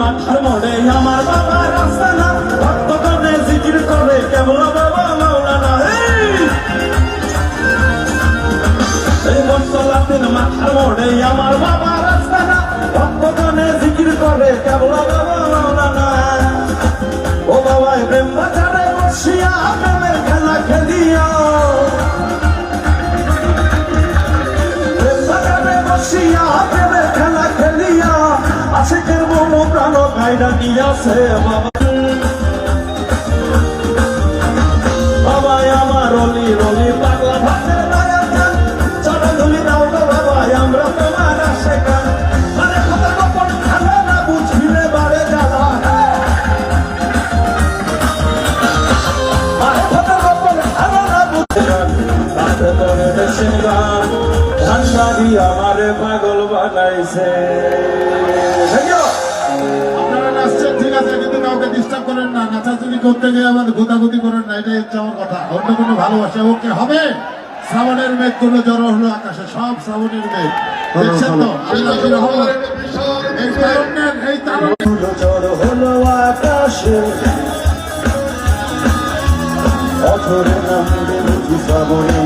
মাথার মোড়ে আমার বাবা ভক্ত জিকির করে, কেবল বাবা মাওলানা এই! মশলা মাথার ভক্ত জিকির করে, কেবল বাবা আশিকের মন প্রাণ কাইরা নিয়াছে বাবা। বাবা আমার রলি রলি পাগলা, ভাতের আমারে পাগল বানাইছে। ডিস্টার্ব করেন না নাচাচুরি করতে গিয়ে আবার গুতাগুতি করেন না এটাই হচ্ছে আমার কথা। অন্য কোনো ভালোবাসা ওকে হবে? শ্রাবণের মেঘগুলো জড়ো হলো আকাশে সব শ্রাবণের মেঘ। দেখছেন তো? এই তারুণ্যের হলো আকাশে অথরে নামবে বুঝি শ্রাবণে